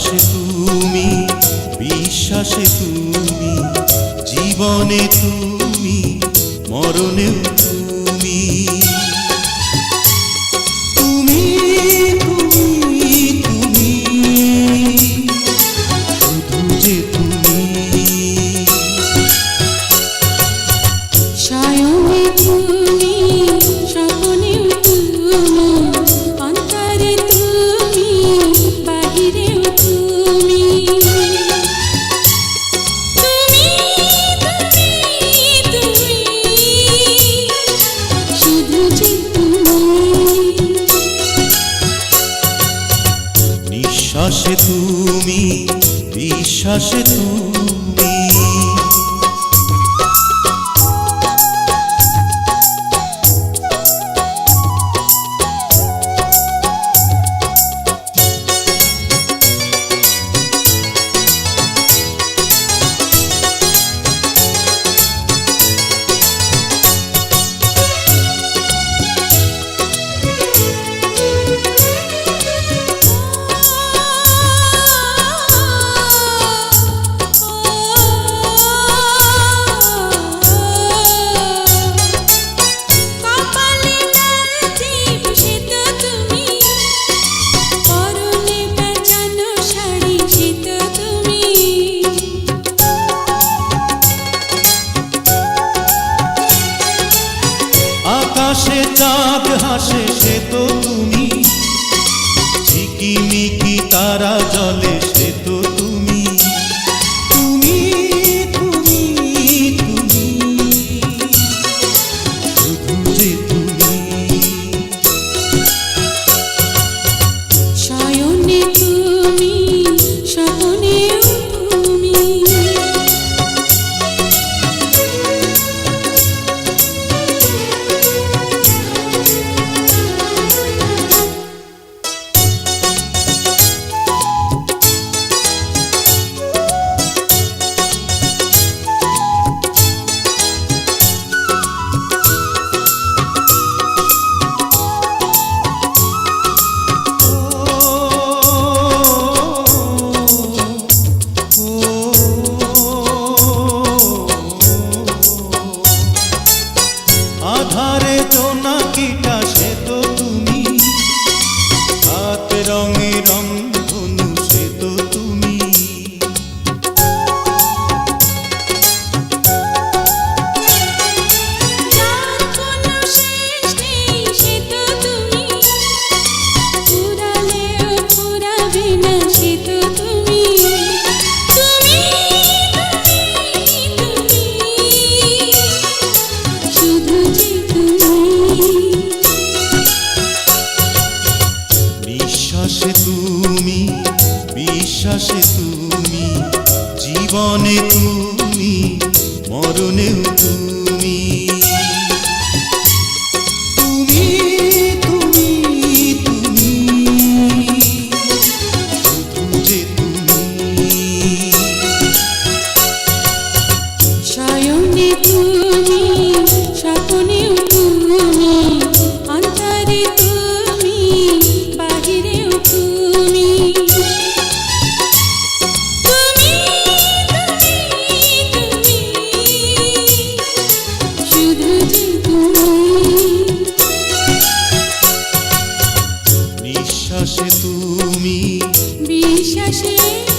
বিশ্বাসে তুমি বিশ্বাসে তুমি, জীবনে তুমি মরণে তুমি। তুমি তুমি তুমি, শুধু যে তুমি। সায়ন সে তুমি আজ হাসে সে তো তুমি। ঝিকিমিকি তারা জলে নিঃশ্বাসে তুমি জীবনে তুমি মরণেও তুমি। বিশ্বাসে